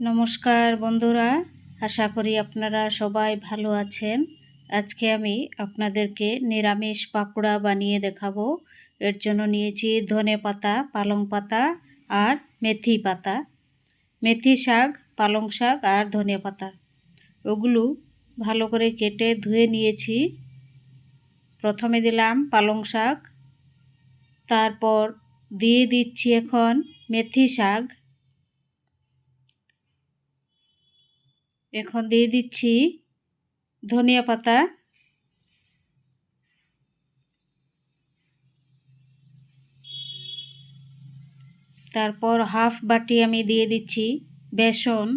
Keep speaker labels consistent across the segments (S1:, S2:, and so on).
S1: নমস্কার বন্ধুরা, আশা করি আপনারা সবাই ভালো আছেন। আজকে আমি আপনাদেরকে নিরামিষ পাকোড়া বানিয়ে দেখাবো। এর জন্য নিয়েছি ধনে পাতা, পালং পাতা আর মেথি পাতা। মেথি শাক, পালং শাক আর ধনে পাতা। ওগুলো ভালো করে কেটে ধুয়ে নিয়েছি। প্রথমে দিলাম পালং শাক, তারপর দিয়ে দিচ্ছি এখন মেথি শাক। এখন দিয়ে দিচ্ছি ধনিয়া পাতা। তারপর হাফ বাটি আমি দিয়ে দিচ্ছি বেসন,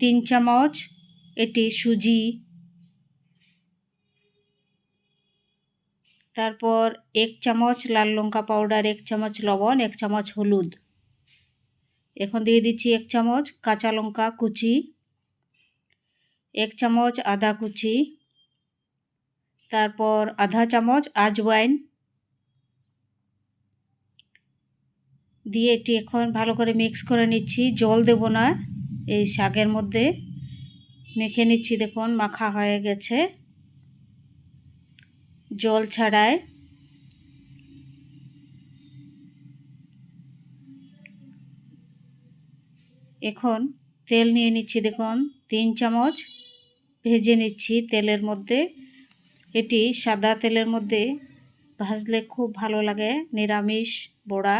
S1: তিন চামচ এটি সুজি, তারপর এক চামচ লাল লঙ্কা পাউডার, এক চামচ লবণ, এক চামচ হলুদ। এখন দিয়ে দিচ্ছি এক চামচ কাঁচা লঙ্কা কুচি, এক চামচ আদা কুচি, তারপর আধা চামচ আজওয়াইন দিয়ে এটি এখন ভালো করে মিক্স করে নিচ্ছি। জল দেব না, এই শাকের মধ্যে মেখে নিচ্ছি। দেখুন, মাখা হয়ে গেছে। জল ছাড়ায় এখন তেল নিয়ে নিচ্ছি দেখুন, তিন চামচ। ভেজে নিচ্ছি তেলের মধ্যে। এটি সাদা তেলের মধ্যে ভাজলে খুব ভালো লাগে, নিরামিষ বড়া।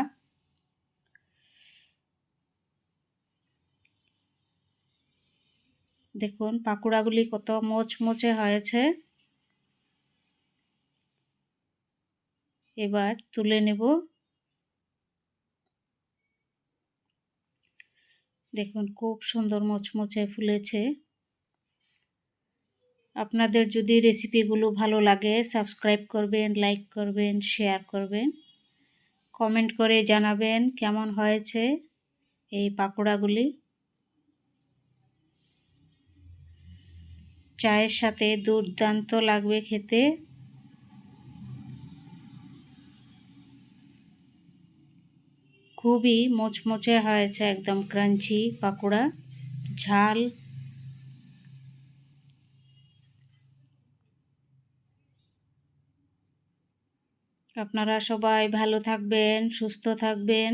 S1: দেখুন, পাকুড়াগুলি কত মোচমোচে হয়েছে। এবার তুলে নেব। দেখুন, খুব সুন্দর মোচমোচে ফুলেছে। আপনাদের যদি রেসিপিগুলো ভালো লাগে সাবস্ক্রাইব করবেন লাইক করবেন শেয়ার করবেন। কমেন্ট করে জানাবেন কেমন হয়েছে এই পাকোড়াগুলি। চায়ের সাথে দুর্দান্ত লাগবে খেতে। খুবই মোচমোচে হয়েছে একদম ক্রাঞ্চি পাকোড়া ঝাল। আপনারা সবাই ভালো থাকবেন সুস্থ থাকবেন।